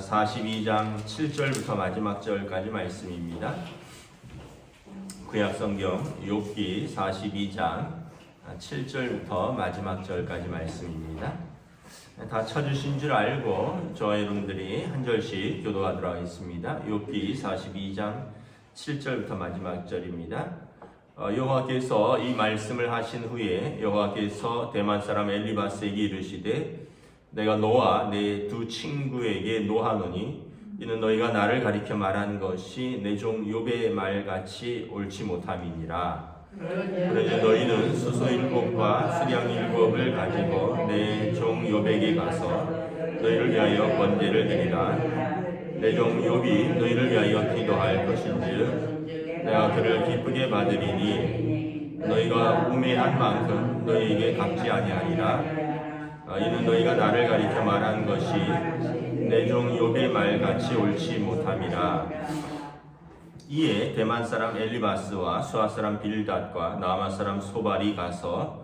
42장 7절부터 마지막 절까지 말씀입니다. 구약 성경 욥기 42장 7절부터 마지막 절까지 말씀입니다. 다 쳐주신 줄 알고 저와 여러분들이 한 절씩 교도하도록 하겠습니다. 욥기 42장 7절부터 마지막 절입니다. 어, 여호와께서 이 말씀을 하신 후에 여호와께서 대만 사람 엘리바스에게 이르시되 내가 너와 내두 친구에게 노하노니 이는 너희가 나를 가리켜 말한 것이 내종 욥의 말같이 옳지 못함이니라. 그러니 너희는 수소 일곱과 수량 일곱을 가지고 내종 욥에게 가서 너희를 위하여 번제를 드리라. 내종 욥이 너희를 위하여 기도할 것인즉 내가 그를 기쁘게 받으리니 너희가 우매한 만큼 너희에게 갚지 아니하리라. 아, 이는 너희가 나를 가리켜 말한 것이 내 종 욥의 말같이 옳지 못함이라. 이에 대만 사람 엘리바스와 수아 사람 빌닷과 나마 사람 소발이 가서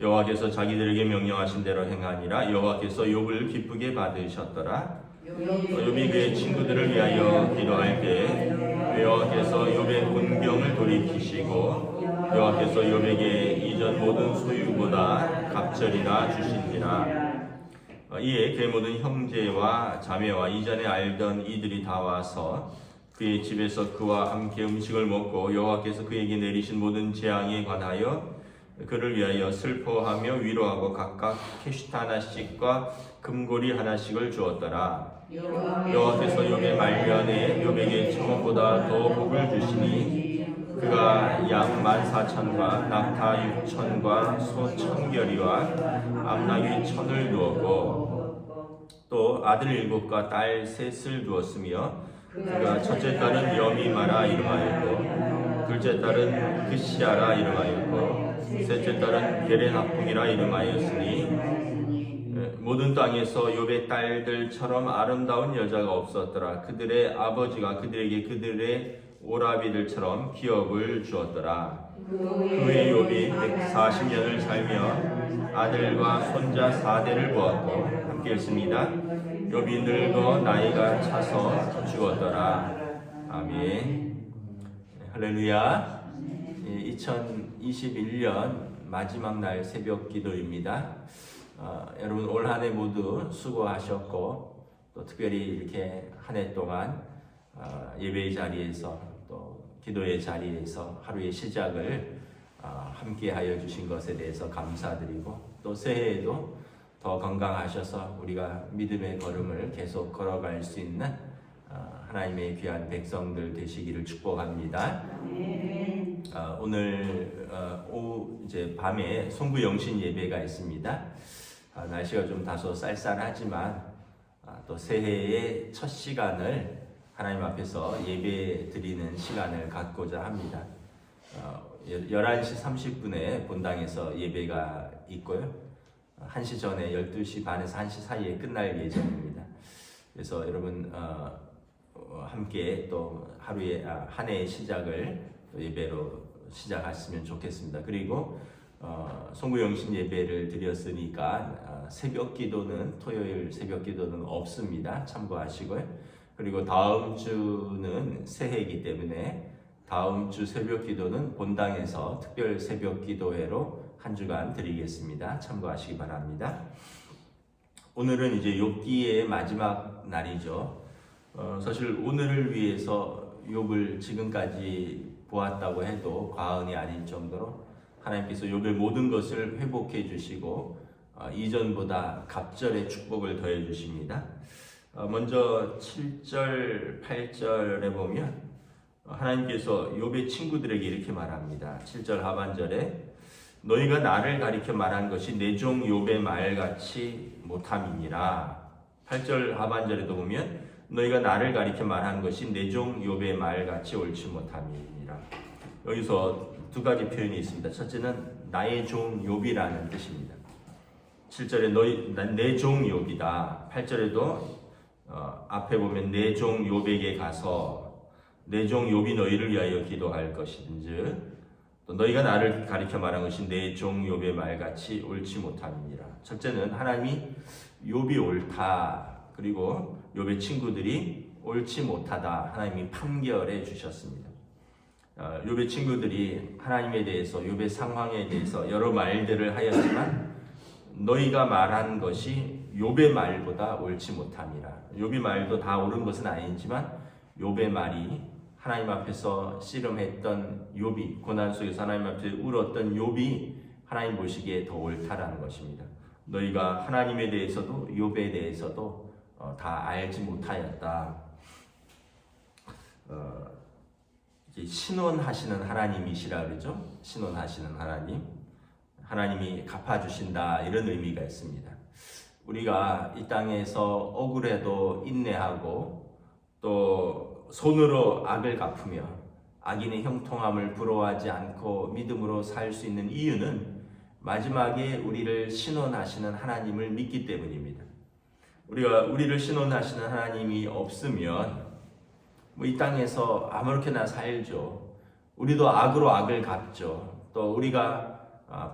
여호와께서 자기들에게 명령하신 대로 행하니라. 여호와께서 욥을 기쁘게 받으셨더라. 어, 욥이 그의 친구들을 위하여 기도할 때 여호와께서 욥의 군병을 돌이키시고 여호와께서 욥에게 이전 모든 소유보다 갑절이라 주신지라 어, 이에 그의 모든 형제와 자매와 이전에 알던 이들이 다 와서 그의 집에서 그와 함께 음식을 먹고 여호와께서 그에게 내리신 모든 재앙에 관하여 그를 위하여 슬퍼하며 위로하고 각각 캐시타 하나씩과 금고리 하나씩을 주었더라. 여호와께서 욥의 말년에 욥에게 청원보다 더 복을 주시니 그가 양 만사천과 낙타 육천과 소 천결이와 암나귀 천을 두었고 또 아들 일곱과 딸 셋을 두었으며 그가 첫째 딸은 여미마라 이름하였고 둘째 딸은 그시아라 이름하였고 셋째 딸은 게레나풍이라 이름하였으니 예, 모든 땅에서 욥의 딸들처럼 아름다운 여자가 없었더라. 그들의 아버지가 그들에게 그들의 오라비들처럼 기업을 주었더라. 그의 욥이 140년을 살며 아들과 손자 4대를 보았고 함께 읽습니다. 욥이 늙어 나이가 차서 죽었더라. 아멘. 할렐루야. 2021년 마지막 날 새벽 기도입니다. 어, 여러분 올 한 해 모두 수고하셨고 또 특별히 이렇게 한 해 동안 어, 예배의 자리에서 또 기도의 자리에서 하루의 시작을 어, 함께 하여 주신 것에 대해서 감사드리고 또 새해에도 더 건강하셔서 우리가 믿음의 걸음을 계속 걸어갈 수 있는 어, 하나님의 귀한 백성들 되시기를 축복합니다. 어, 오늘 어, 오후 이제 밤에 송구 영신 예배가 있습니다. 아, 날씨가 좀 다소 쌀쌀하지만 아, 또 새해의 첫 시간을 하나님 앞에서 예배 드리는 시간을 갖고자 합니다. 어, 11시 30분에 본당에서 예배가 있고요. 1시 전에 12시 반에서 1시 사이에 끝날 예정입니다. 그래서 여러분 어, 어, 함께 또 하루의 아, 한 해의 시작을 또 예배로 시작하시면 좋겠습니다. 그리고 어, 송구영신 예배를 드렸으니까 어, 새벽 기도는 토요일 새벽 기도는 없습니다. 참고하시고요. 그리고 다음 주는 새해이기 때문에 다음 주 새벽 기도는 본당에서 특별 새벽 기도회로 한 주간 드리겠습니다. 참고하시기 바랍니다. 오늘은 이제 욥기의 마지막 날이죠. 어, 사실 오늘을 위해서 욥을 지금까지 보았다고 해도 과언이 아닐 정도로 하나님께서 욥의 모든 것을 회복해 주시고 어, 이전보다 갑절의 축복을 더해 주십니다. 어, 먼저 7절, 8절에 보면 어, 하나님께서 욥의 친구들에게 이렇게 말합니다. 7절 하반절에 너희가 나를 가리켜 말한 것이 내 종 욥의 말같이 못함이니라. 8절 하반절에도 보면 너희가 나를 가리켜 말한 것이 내 종 욥의 말같이 옳지 못함이니라. 여기서 두 가지 표현이 있습니다. 첫째는 나의 종 욥이라는 뜻입니다. 7절에 너희 내종 욥이다. 8절에도 어, 앞에 보면 내종 욥에게 가서 내종 욥이 너희를 위하여 기도할 것인즉 또 너희가 나를 가리켜 말한 것이 내종 욥의 말같이 옳지 못함이니라. 첫째는 하나님이 욥이 옳다. 그리고 욥의 친구들이 옳지 못하다. 하나님이 판결해 주셨습니다. 어, 욥의 친구들이 하나님에 대해서 욥의 상황에 대해서 여러 말들을 하였지만 너희가 말한 것이 욥의 말보다 옳지 못함이라. 욥의 말도 다 옳은 것은 아니지만 욥의 말이 하나님 앞에서 씨름했던 욥이 고난 속에서 하나님 앞에 울었던 욥이 하나님 보시기에 더 옳다라는 것입니다. 너희가 하나님에 대해서도 욥에 대해서도 어, 다 알지 못하였다. 어, 신원하시는 하나님이시라 그러죠. 신원하시는 하나님. 하나님이 갚아주신다 이런 의미가 있습니다. 우리가 이 땅에서 억울해도 인내하고 또 손으로 악을 갚으며 악인의 형통함을 부러워하지 않고 믿음으로 살 수 있는 이유는 마지막에 우리를 신원하시는 하나님을 믿기 때문입니다. 우리가 우리를 신원하시는 하나님이 없으면 뭐 이 땅에서 아무렇게나 살죠. 우리도 악으로 악을 갚죠. 또 우리가 아,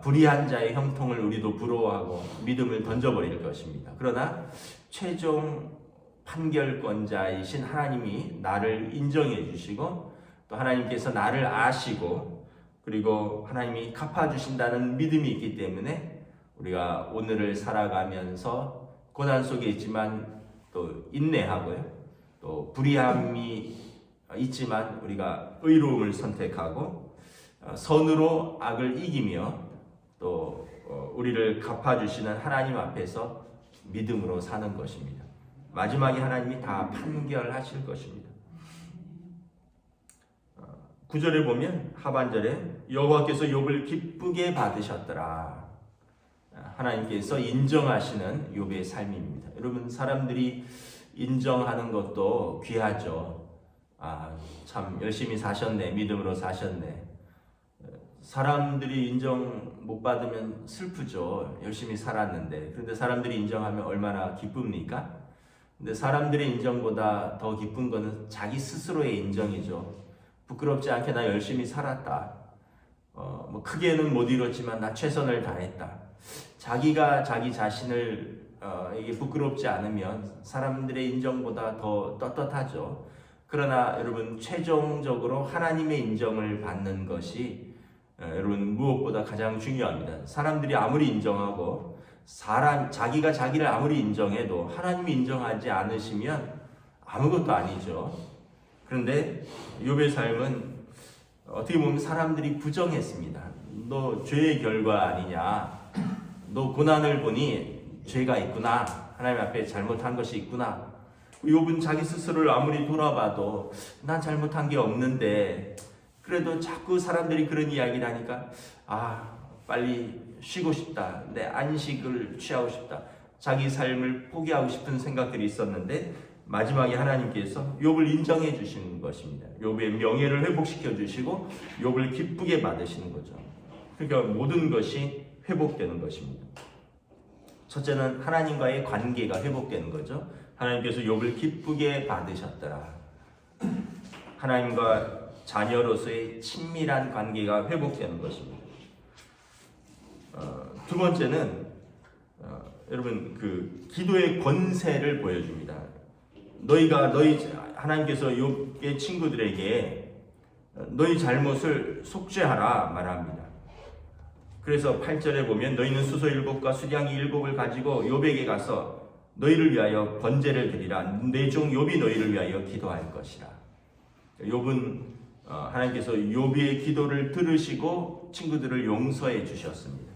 불의한 자의 형통을 우리도 부러워하고 믿음을 던져버릴 것입니다. 그러나 최종 판결권자이신 하나님이 나를 인정해 주시고 또 하나님께서 나를 아시고 그리고 하나님이 갚아주신다는 믿음이 있기 때문에 우리가 오늘을 살아가면서 고난 속에 있지만 또 인내하고요. 또 불의함이 있지만 우리가 의로움을 선택하고 어, 선으로 악을 이기며 또 어, 우리를 갚아주시는 하나님 앞에서 믿음으로 사는 것입니다. 마지막에 하나님이 다 판결하실 것입니다. 어, 구절에 보면 하반절에 여호와께서 욥을 기쁘게 받으셨더라. 하나님께서 인정하시는 욥의 삶입니다. 여러분 사람들이 인정하는 것도 귀하죠. 아, 참 열심히 사셨네. 믿음으로 사셨네. 사람들이 인정 못 받으면 슬프죠. 열심히 살았는데. 그런데 사람들이 인정하면 얼마나 기쁩니까? 근데 사람들의 인정보다 더 기쁜 거는 자기 스스로의 인정이죠. 부끄럽지 않게 나 열심히 살았다. 어, 뭐 크게는 못 이뤘지만 나 최선을 다했다. 자기가 자기 자신을 어, 이게 부끄럽지 않으면 사람들의 인정보다 더 떳떳하죠. 그러나 여러분 최종적으로 하나님의 인정을 받는 것이 어, 여러분 무엇보다 가장 중요합니다. 사람들이 아무리 인정하고 사람 자기가 자기를 아무리 인정해도 하나님이 인정하지 않으시면 아무것도 아니죠. 그런데 욥의 삶은 어떻게 보면 사람들이 부정했습니다. 너 죄의 결과 아니냐? 너 고난을 보니 죄가 있구나. 하나님 앞에 잘못한 것이 있구나. 욥은 자기 스스로를 아무리 돌아봐도 난 잘못한 게 없는데 그래도 자꾸 사람들이 그런 이야기를 하니까 아 빨리 쉬고 싶다. 내 안식을 취하고 싶다. 자기 삶을 포기하고 싶은 생각들이 있었는데 마지막에 하나님께서 욥을 인정해 주시는 것입니다. 욥의 명예를 회복시켜 주시고 욥을 기쁘게 받으시는 거죠. 그러니까 모든 것이 회복되는 것입니다. 첫째는 하나님과의 관계가 회복되는 거죠. 하나님께서 욥을 기쁘게 받으셨더라. 하나님과 자녀로서의 친밀한 관계가 회복되는 것입니다. 어, 두 번째는 어, 여러분 그 기도의 권세를 보여줍니다. 너희가 너희 하나님께서 욥의 친구들에게 너희 잘못을 속죄하라 말합니다. 그래서 8절에 보면 너희는 수소 일곱과 수량이 일곱을 가지고 욥에게 가서 너희를 위하여 번제를 드리라 내 종 욥이 너희를 위하여 기도할 것이라. 욥은 어, 하나님께서 욥의 기도를 들으시고 친구들을 용서해 주셨습니다.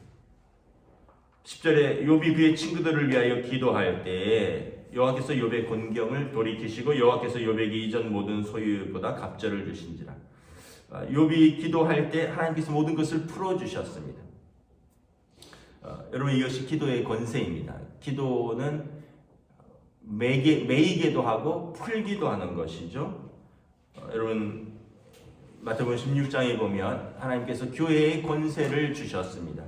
10절에 욥이 그의 친구들을 위하여 기도할 때 여호와께서 욥의 곤경을 돌이키시고 여호와께서 욥에게 이전 모든 소유보다 갑절을 주신지라. 아, 욥이 기도할 때 하나님께서 모든 것을 풀어 주셨습니다. 어, 여러분 이것이 기도의 권세입니다. 기도는 매게, 매이기도 하고 풀기도 하는 것이죠. 어, 여러분 마태복음 16장에 보면 하나님께서 교회의 권세를 주셨습니다.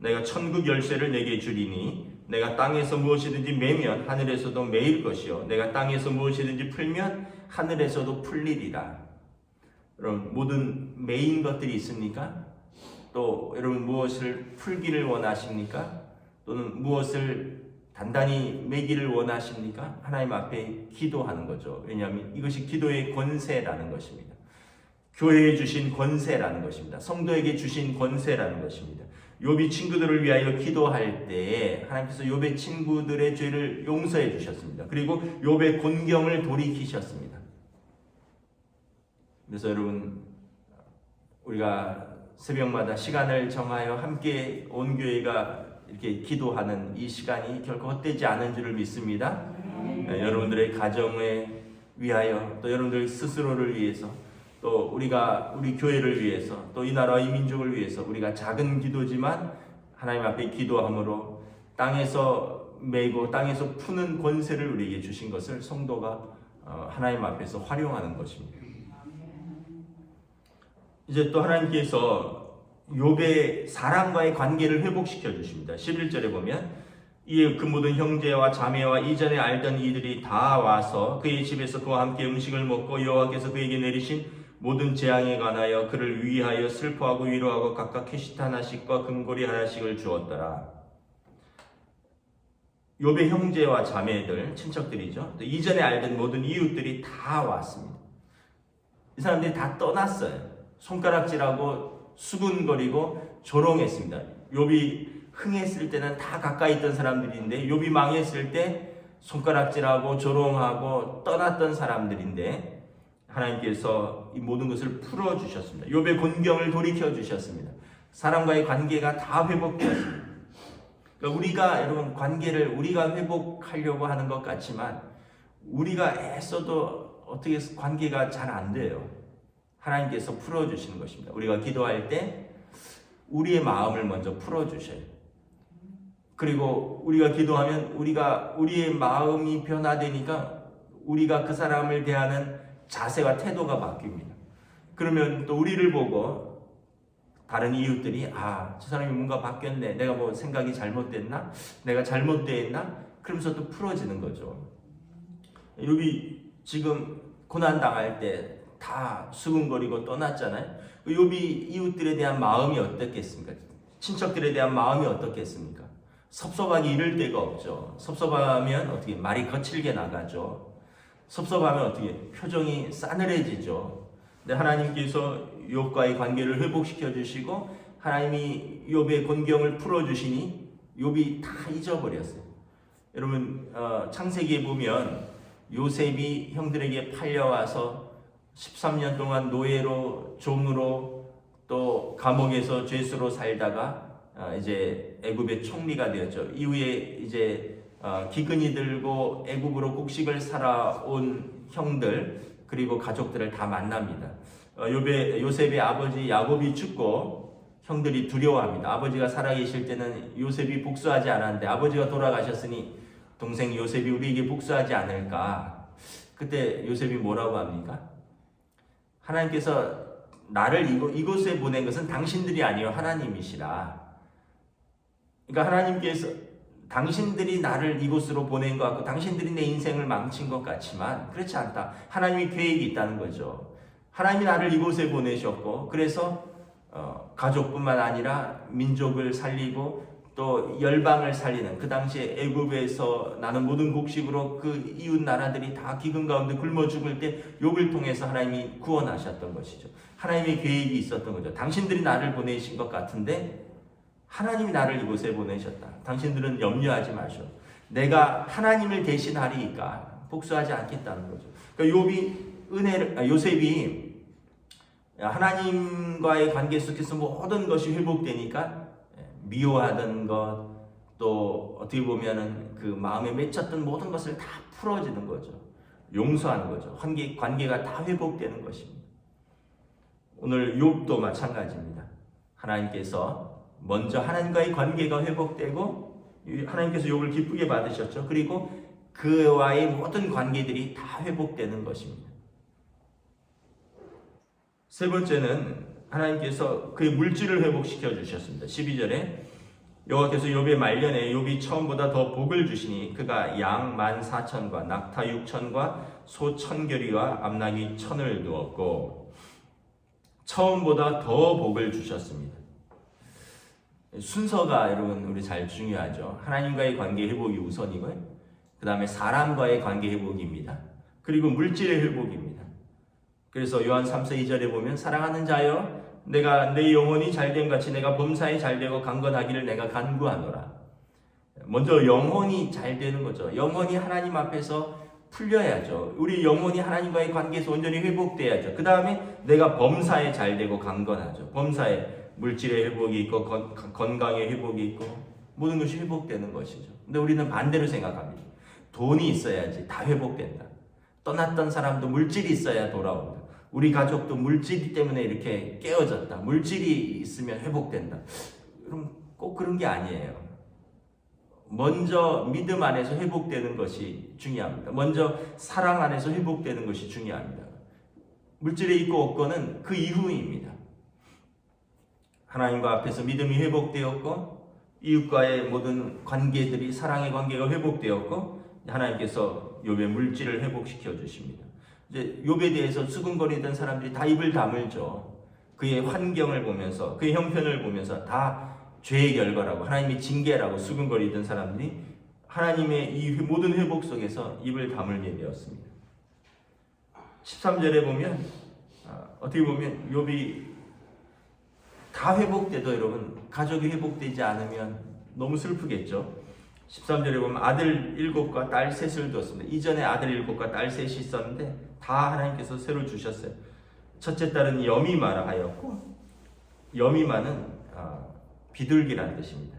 내가 천국 열쇠를 내게 주리니 내가 땅에서 무엇이든지 매면 하늘에서도 매일 것이요 내가 땅에서 무엇이든지 풀면 하늘에서도 풀리리라. 여러분 모든 매인 것들이 있습니까? 또 여러분 무엇을 풀기를 원하십니까? 또는 무엇을 단단히 매기를 원하십니까? 하나님 앞에 기도하는 거죠. 왜냐하면 이것이 기도의 권세라는 것입니다. 교회에 주신 권세라는 것입니다. 성도에게 주신 권세라는 것입니다. 욥이 친구들을 위하여 기도할 때 하나님께서 욥의 친구들의 죄를 용서해 주셨습니다. 그리고 욥의 곤경을 돌이키셨습니다. 그래서 여러분 우리가 새벽마다 시간을 정하여 함께 온 교회가 이렇게 기도하는 이 시간이 결코 헛되지 않은 줄을 믿습니다. 네, 여러분들의 가정에 위하여 또 여러분들 스스로를 위해서 또 우리가 우리 교회를 위해서 또 이 나라 이 민족을 위해서 우리가 작은 기도지만 하나님 앞에 기도함으로 땅에서 메고 땅에서 푸는 권세를 우리에게 주신 것을 성도가 어, 하나님 앞에서 활용하는 것입니다. 이제 또 하나님께서 욥의 사랑과의 관계를 회복시켜 주십니다. 11절에 보면 이에 그 모든 형제와 자매와 이전에 알던 이들이 다 와서 그의 집에서 그와 함께 음식을 먹고 여호와께서 그에게 내리신 모든 재앙에 관하여 그를 위하여 슬퍼하고 위로하고 각각 캐시트 하나씩과 금고리 하나씩을 주었더라. 욥의 형제와 자매들, 친척들이죠. 또 이전에 알던 모든 이웃들이 다 왔습니다. 이 사람들이 다 떠났어요. 손가락질하고 수군거리고 조롱했습니다. 욥이 흥했을 때는 다 가까이 있던 사람들인데 욥이 망했을 때 손가락질하고 조롱하고 떠났던 사람들인데 하나님께서 이 모든 것을 풀어 주셨습니다. 욥의 곤경을 돌이켜 주셨습니다. 사람과의 관계가 다 회복되었습니다. 그러니까 우리가 여러분 관계를 우리가 회복하려고 하는 것 같지만 우리가 애써도 어떻게 관계가 잘 안 돼요. 하나님께서 풀어 주시는 것입니다. 우리가 기도할 때 우리의 마음을 먼저 풀어 주셔요. 그리고 우리가 기도하면 우리가 우리의 마음이 변화되니까 우리가 그 사람을 대하는 자세와 태도가 바뀝니다. 그러면 또 우리를 보고 다른 이웃들이 아, 저 사람이 뭔가 바뀌었네. 내가 뭐 생각이 잘못됐나? 내가 잘못되었나? 그러면서 또 풀어지는 거죠. 여기 지금 고난 당할 때 다 수군거리고 떠났잖아요. 요비 이웃들에 대한 마음이 어떻겠습니까? 친척들에 대한 마음이 어떻겠습니까? 섭섭하기 이를 데가 없죠. 섭섭하면 어떻게 말이 거칠게 나가죠. 섭섭하면 어떻게 표정이 싸늘해지죠. 근데 하나님께서 욥과의 관계를 회복시켜 주시고 하나님이 욥의 곤경을 풀어 주시니 욥이 다 잊어버렸어요. 여러분 어, 창세기에 보면 요셉이 형들에게 팔려와서 13년 동안 노예로 종으로 또 감옥에서 죄수로 살다가 어, 이제 애굽의 총리가 되었죠. 이후에 이제 어, 기근이 들고 애굽으로 곡식을 살아온 형들 그리고 가족들을 다 만납니다. 어, 요배, 요셉의 아버지 야곱이 죽고 형들이 두려워합니다. 아버지가 살아계실 때는 요셉이 복수하지 않았는데 아버지가 돌아가셨으니 동생 요셉이 우리에게 복수하지 않을까. 그때 요셉이 뭐라고 합니까? 하나님께서 나를 이곳, 이곳에 보낸 것은 당신들이 아니요 하나님이시라. 그러니까 하나님께서 당신들이 나를 이곳으로 보낸 것 같고 당신들이 내 인생을 망친 것 같지만 그렇지 않다. 하나님이 계획이 있다는 거죠. 하나님이 나를 이곳에 보내셨고 그래서 어, 가족뿐만 아니라 민족을 살리고 또 열방을 살리는 그 당시에 애굽에서 나는 모든 곡식으로 그 이웃 나라들이 다 기근 가운데 굶어 죽을 때 욕을 통해서 하나님이 구원하셨던 것이죠. 하나님의 계획이 있었던 거죠. 당신들이 나를 보내신 것 같은데 하나님이 나를 이곳에 보내셨다. 당신들은 염려하지 마시오. 내가 하나님을 대신하리니까 복수하지 않겠다는 거죠. 그러니까 욥이 은혜를 아, 요셉이 하나님과의 관계 속에서 모든 것이 회복되니까 미워하던 것, 또 어떻게 보면은 그 마음에 맺혔던 모든 것을 다 풀어지는 거죠. 용서하는 거죠. 관계, 관계가 다 회복되는 것입니다. 오늘 욥도 마찬가지입니다. 하나님께서 먼저 하나님과의 관계가 회복되고 하나님께서 욥을 기쁘게 받으셨죠. 그리고 그와의 모든 관계들이 다 회복되는 것입니다. 세 번째는 하나님께서 그의 물질을 회복시켜 주셨습니다. 12절에 여호와께서 욥의 말년에 욥이 처음보다 더 복을 주시니 그가 양만 사천과 낙타 육천과 소 천 결이와 암나귀 천을 두었고 처음보다 더 복을 주셨습니다. 순서가 여러분 우리 잘 중요하죠. 하나님과의 관계 회복이 우선이고요. 그 다음에 사람과의 관계 회복입니다. 그리고 물질의 회복입니다. 그래서 요한 3서 2절에 보면 사랑하는 자여 내가 내 영혼이 잘됨 같이 내가 범사에 잘되고 강건하기를 내가 간구하노라. 먼저 영혼이 잘 되는 거죠. 영혼이 하나님 앞에서 풀려야죠. 우리 영혼이 하나님과의 관계에서 온전히 회복돼야죠. 그 다음에 내가 범사에 잘되고 강건하죠. 범사에 물질의 회복이 있고 건, 건강의 회복이 있고 모든 것이 회복되는 것이죠. 근데 우리는 반대로 생각합니다. 돈이 있어야지 다 회복된다. 떠났던 사람도 물질이 있어야 돌아온다. 우리 가족도 물질 때문에 이렇게 깨어졌다. 물질이 있으면 회복된다. 그럼 꼭 그런 게 아니에요. 먼저 믿음 안에서 회복되는 것이 중요합니다. 먼저 사랑 안에서 회복되는 것이 중요합니다. 물질이 있고 없고는 그 이후입니다. 하나님과 앞에서 믿음이 회복되었고 이웃과의 모든 관계들이 사랑의 관계가 회복되었고 하나님께서 욥의 물질을 회복시켜 주십니다. 이제 욥에 대해서 수근거리던 사람들이 다 입을 다물죠. 그의 환경을 보면서 그의 형편을 보면서 다 죄의 결과라고 하나님의 징계라고 수근거리던 사람들이 하나님의 이 모든 회복 속에서 입을 다물게 되었습니다. 13절에 보면 아, 어떻게 보면 욥이 다 회복돼도 여러분 가족이 회복되지 않으면 너무 슬프겠죠. 13절에 보면 아들 일곱과 딸 셋을 두었습니다. 이전에 아들 일곱과 딸 셋이 있었는데 다 하나님께서 새로 주셨어요. 첫째 딸은 여미마라 하였고 여미마는 아, 비둘기라는 뜻입니다.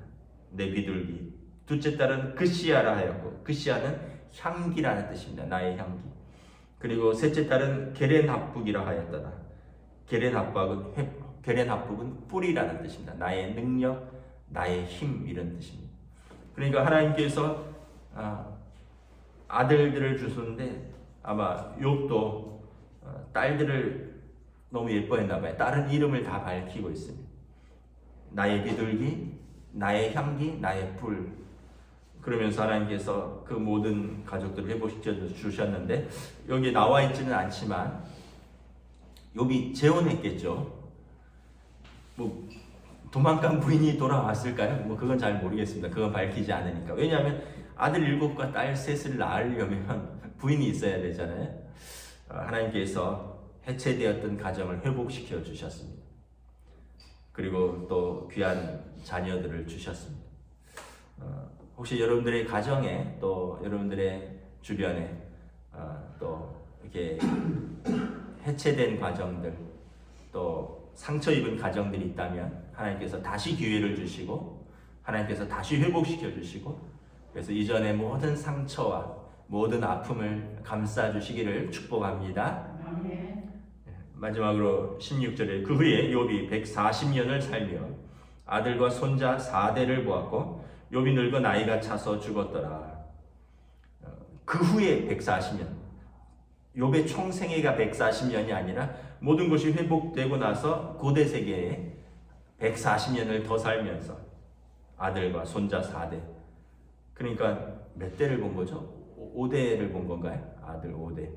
내 비둘기. 둘째 딸은 그시아라 하였고 그시아는 향기라는 뜻입니다. 나의 향기. 그리고 셋째 딸은 게렌합북이라 하였더라. 게렌합북은 회- 게렌합북은 뿌리라는 뜻입니다. 나의 능력, 나의 힘 이런 뜻입니다. 그러니까 하나님께서 아, 아들들을 주셨는데 아마 욥도 어, 딸들을 너무 예뻐했나 봐요. 다른 이름을 다 밝히고 있습니다. 나의 비둘기, 나의 향기, 나의 불. 그러면서 하나님께서 그 모든 가족들을 회복시켜 주셨는데 여기 나와 있지는 않지만 욥이 재혼했겠죠. 뭐 도망간 부인이 돌아왔을까요? 뭐 그건 잘 모르겠습니다. 그건 밝히지 않으니까. 왜냐하면 아들 일곱과 딸 셋을 낳으려면 부인이 있어야 되잖아요. 어, 하나님께서 해체되었던 가정을 회복시켜 주셨습니다. 그리고 또 귀한 자녀들을 주셨습니다. 어, 혹시 여러분들의 가정에 또 여러분들의 주변에 어, 또 이렇게 해체된 가정들 또 상처 입은 가정들이 있다면 하나님께서 다시 기회를 주시고 하나님께서 다시 회복시켜 주시고 그래서 이전의 모든 상처와 모든 아픔을 감싸 주시기를 축복합니다. 마지막으로 16절에 그 후에 욥이 140년을 살며 아들과 손자 4대를 보았고 욥이 늙어 나이가 차서 죽었더라. 어, 그 후에 140년. 욥의 총 생애가 140년이 아니라 모든 것이 회복되고 나서 고대 세계에 140년을 더 살면서 아들과 손자 4대. 그러니까 몇 대를 본 거죠? 5대를 본 건가요? 아들 5대.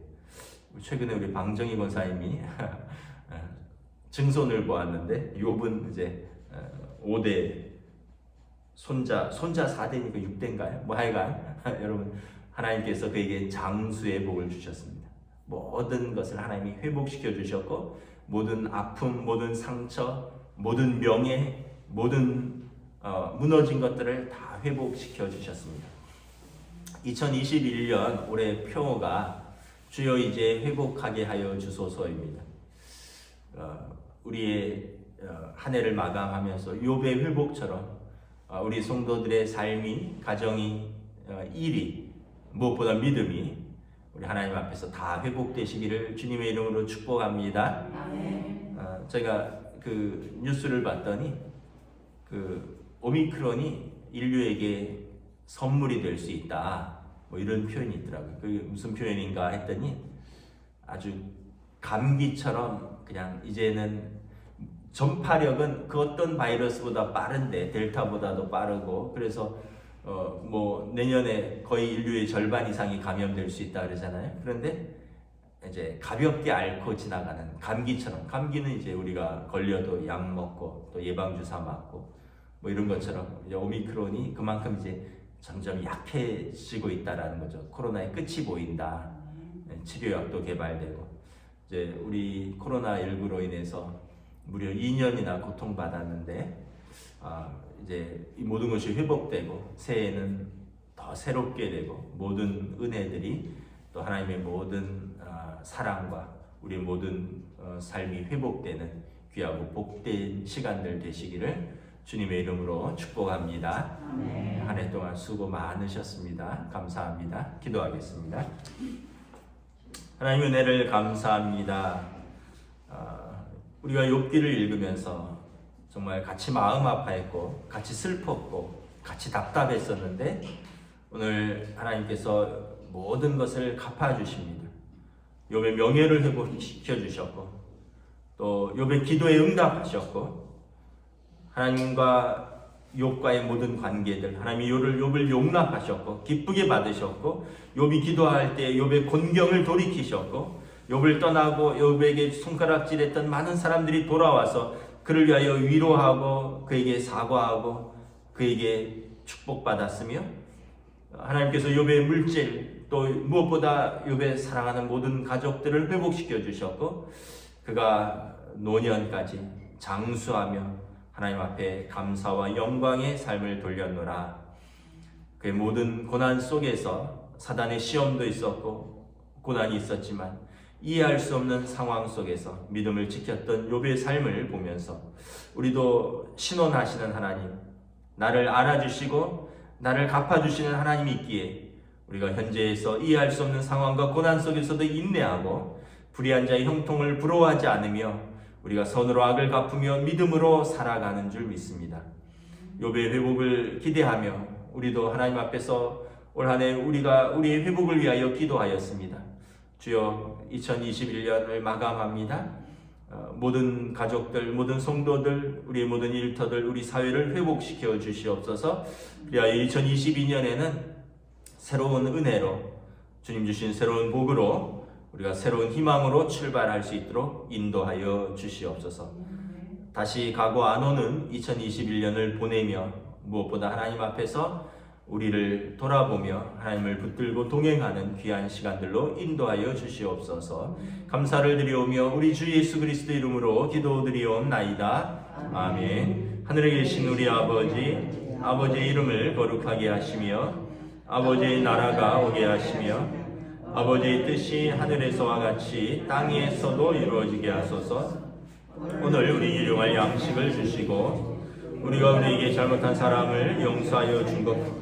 최근에 우리 방정희 권사님이 증손을 보았는데 욥은 이제 5대 손자 손자 4대니까 6대인가요? 뭐 하여간 여러분 하나님께서 그에게 장수의 복을 주셨습니다. 모든 것을 하나님이 회복시켜 주셨고 모든 아픔, 모든 상처, 모든 명예, 모든 어, 무너진 것들을 다 회복시켜 주셨습니다. 2021년 올해 표어가 주여 이제 회복하게 하여 주소서입니다. 어, 우리의 어, 한 해를 마감하면서 욥의 회복처럼 어, 우리 성도들의 삶이 가정이 어, 일이 무엇보다 믿음이 우리 하나님 앞에서 다 회복되시기를 주님의 이름으로 축복합니다. 어, 제가 그 뉴스를 봤더니 그 오미크론이 인류에게 선물이 될 수 있다. 뭐 이런 표현이 있더라고요. 그게 무슨 표현인가 했더니 아주 감기처럼 그냥 이제는 전파력은 그 어떤 바이러스보다 빠른데 델타보다도 빠르고 그래서 어 뭐 내년에 거의 인류의 절반 이상이 감염될 수 있다 그러잖아요. 그런데 이제 가볍게 앓고 지나가는 감기처럼 감기는 이제 우리가 걸려도 약 먹고 또 예방 주사 맞고 뭐 이런 것처럼 이제 오미크론이 그만큼 이제 점점 약해지고 있다라는 거죠. 코로나의 끝이 보인다. 치료약도 개발되고 이제 우리 코로나 19로 인해서 무려 2년이나 고통받았는데 아, 이제 이 모든 것이 회복되고 새해에는 더 새롭게 되고 모든 은혜들이 또 하나님의 모든 아, 사랑과 우리 모든 어, 삶이 회복되는 귀하고 복된 시간들 되시기를 주님의 이름으로 축복합니다. 한 해 동안 수고 많으셨습니다. 감사합니다. 기도하겠습니다. 하나님 은혜를 감사합니다. 아, 우리가 욥기를 읽으면서 정말 같이 마음 아파했고 같이 슬펐고 같이 답답했었는데 오늘 하나님께서 모든 것을 갚아 주십니다. 욥의 명예를 회복시켜 주셨고 또 욥의 기도에 응답하셨고 하나님과 욥과의 모든 관계들 하나님이 욥을 욥을 용납하셨고 기쁘게 받으셨고 욥이 기도할 때 욥의 곤경을 돌이키셨고 욥을 떠나고 욥에게 손가락질했던 많은 사람들이 돌아와서 그를 위하여 위로하고 그에게 사과하고 그에게 축복받았으며 하나님께서 욥의 물질 또 무엇보다 욥의 사랑하는 모든 가족들을 회복시켜 주셨고 그가 노년까지 장수하며 하나님 앞에 감사와 영광의 삶을 돌렸노라. 그의 모든 고난 속에서 사단의 시험도 있었고 고난이 있었지만 이해할 수 없는 상황 속에서 믿음을 지켰던 욥의 삶을 보면서 우리도 신원하시는 하나님, 나를 알아주시고 나를 갚아주시는 하나님이 있기에 우리가 현재에서 이해할 수 없는 상황과 고난 속에서도 인내하고 불의한 자의 형통을 부러워하지 않으며 우리가 선으로 악을 갚으며 믿음으로 살아가는 줄 믿습니다. 욥의 회복을 기대하며 우리도 하나님 앞에서 올 한해 우리가 우리의 회복을 위하여 기도하였습니다. 주여 2021년을 마감합니다. 어, 모든 가족들, 모든 성도들, 우리의 모든 일터들, 우리 사회를 회복시켜 주시옵소서. 그리하여 2022년에는 새로운 은혜로 주님 주신 새로운 복으로 우리가 새로운 희망으로 출발할 수 있도록 인도하여 주시옵소서. 다시 가고 안 오는 2021년을 보내며 무엇보다 하나님 앞에서 우리를 돌아보며 하나님을 붙들고 동행하는 귀한 시간들로 인도하여 주시옵소서. 감사를 드리오며 우리 주 예수 그리스도 이름으로 기도드리옵나이다. 아멘. 하늘에 계신 우리 아버지, 아버지의 이름을 거룩하게 하시며 아버지의 나라가 오게 하시며 아버지의 뜻이 하늘에서와 같이 땅에서도 이루어지게 하소서. 오늘 우리 일용할 양식을 주시고 우리가 우리에게 잘못한 사람을 용서하여 준 것